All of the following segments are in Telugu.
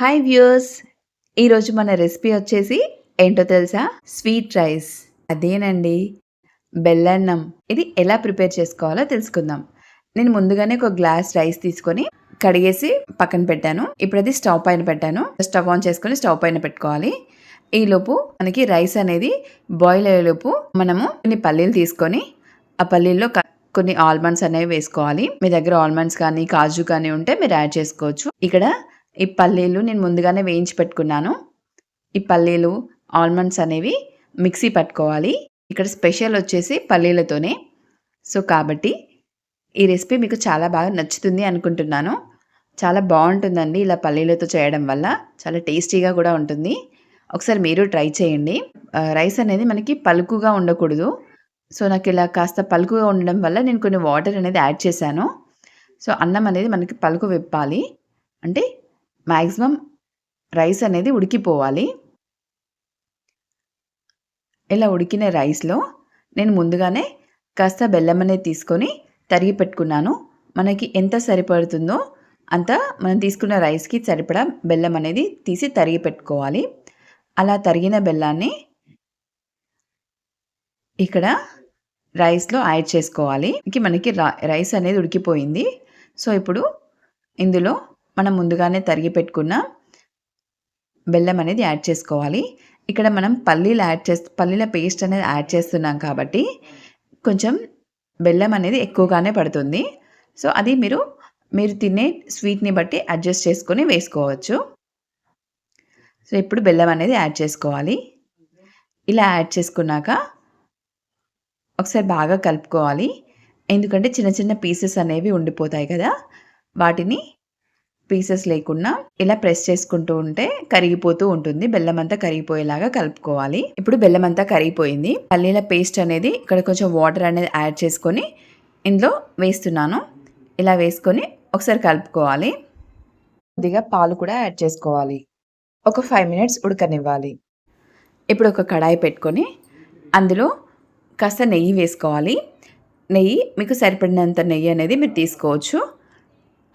హాయ్ వ్యూయర్స్ ఈరోజు మన రెసిపీ వచ్చేసి ఏంటో తెలుసా? స్వీట్ రైస్ అదేనండి. బెల్లన్నం. ఇది ఎలా ప్రిపేర్ చేసుకోవాలో తెలుసుకుందాం. నేను ముందుగానే ఒక గ్లాస్ రైస్ తీసుకొని కడిగేసి పక్కన పెట్టాను. ఇప్పుడు అది స్టవ్ పైన పెట్టాను. స్టవ్ ఆన్ చేసుకొని స్టవ్ పైన పెట్టుకోవాలి. ఈలోపు మనకి రైస్ అనేది బాయిల్ అయ్యేలోపు మనము కొన్ని పల్లీలు తీసుకొని ఆ పల్లీల్లో కొన్ని ఆల్మండ్స్ అనేవి వేసుకోవాలి. మీ దగ్గర ఆల్మండ్స్ కానీ కాజు కానీ ఉంటే మీరు యాడ్ చేసుకోవచ్చు. ఇక్కడ ఈ పల్లీలు నేను ముందుగానే వేయించి పెట్టుకున్నాను. ఈ పల్లీలు ఆల్మండ్స్ అనేవి మిక్సీ పట్టుకోవాలి. ఇక్కడ స్పెషల్ వచ్చేసి పల్లీలతోనే. సో కాబట్టి ఈ రెసిపీ మీకు చాలా బాగా నచ్చుతుంది అనుకుంటున్నాను. చాలా బాగుంటుందండి ఇలా పల్లీలతో చేయడం వల్ల. చాలా టేస్టీగా కూడా ఉంటుంది. ఒకసారి మీరు ట్రై చేయండి. రైస్ అనేది మనకి పలుకుగా ఉండకూడదు. సో నాకు ఇలా కాస్త పలుకుగా ఉండడం వల్ల నేను కొన్ని వాటర్ అనేది యాడ్ చేశాను. సో అన్నం అనేది మనకి పలుకు విప్పాలి. అంటే మ్యాక్సిమం రైస్ అనేది ఉడికిపోవాలి. ఇలా ఉడికిన రైస్లో నేను ముందుగానే కాస్త బెల్లం అనేది తీసుకొని తరిగి పెట్టుకున్నాను. మనకి ఎంత సరిపడుతుందో అంత మనం తీసుకున్న రైస్కి సరిపడా బెల్లం అనేది తీసి తరిగి పెట్టుకోవాలి. అలా తరిగిన బెల్లాన్ని ఇక్కడ రైస్లో యాడ్ చేసుకోవాలి. మనకి రైస్ అనేది ఉడికిపోయింది. సో ఇప్పుడు ఇందులో మనం ముందుగానే తరిగి పెట్టుకున్న బెల్లం అనేది యాడ్ చేసుకోవాలి. ఇక్కడ మనం పల్లీలు యాడ్ చేస్తూ పల్లీల పేస్ట్ అనేది యాడ్ చేస్తున్నాం కాబట్టి కొంచెం బెల్లం అనేది ఎక్కువగానే పడుతుంది. సో అది మీరు మీరు తినే స్వీట్ని బట్టి అడ్జస్ట్ చేసుకొని వేసుకోవచ్చు. సో ఇప్పుడు బెల్లం అనేది యాడ్ చేసుకోవాలి. ఇలా యాడ్ చేసుకున్నాక ఒకసారి బాగా కలుపుకోవాలి. ఎందుకంటే చిన్న చిన్న పీసెస్ అనేవి ఉండిపోతాయి కదా వాటిని పీసెస్ లేకుండా ఇలా ప్రెస్ చేసుకుంటూ ఉంటే కరిగిపోతూ ఉంటుంది. బెల్లం అంతా కరిగిపోయేలాగా కలుపుకోవాలి. ఇప్పుడు బెల్లం అంతా కరిగిపోయింది. పల్లీల పేస్ట్ అనేది ఇక్కడ కొంచెం వాటర్ అనేది యాడ్ చేసుకొని ఇందులో వేస్తున్నాను. ఇలా వేసుకొని ఒకసారి కలుపుకోవాలి. కొద్దిగా పాలు కూడా యాడ్ చేసుకోవాలి. ఒక ఫైవ్ మినిట్స్ ఉడకనివ్వాలి. ఇప్పుడు ఒక కడాయి పెట్టుకొని అందులో కాస్త నెయ్యి వేసుకోవాలి. నెయ్యి మీకు సరిపడినంత నెయ్యి అనేది మీరు తీసుకోవచ్చు.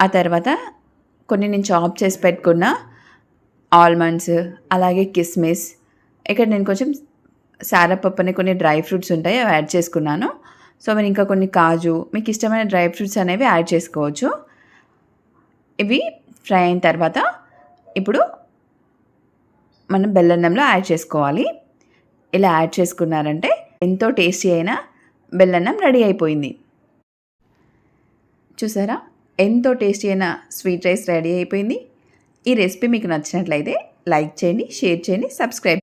ఆ తర్వాత కొన్ని నేను చాప్ చేసి పెట్టుకున్న. ఆల్మండ్స్ అలాగే కిస్మిస్. ఇక్కడ నేను కొంచెం సారపప్పు అనే కొన్ని డ్రై ఫ్రూట్స్ ఉంటాయి అవి యాడ్ చేసుకున్నాను. సో మీరు ఇంకా కొన్ని కాజు మీకు ఇష్టమైన డ్రై ఫ్రూట్స్ అనేవి యాడ్ చేసుకోవచ్చు. ఇవి ఫ్రై అయిన తర్వాత ఇప్పుడు మనం బెల్లన్నంలో యాడ్ చేసుకోవాలి. ఇలా యాడ్ చేసుకున్నారంటే ఎంతో టేస్టీ అయిన బెల్లన్నం రెడీ అయిపోయింది. చూసారా? ఎంతో టేస్టీ అయిన స్వీట్ రైస్ రెడీ అయిపోయింది. ఈ రెసిపీ మీకు నచ్చినట్లయితే లైక్ చేయండి షేర్ చేయండి సబ్స్క్రైబ్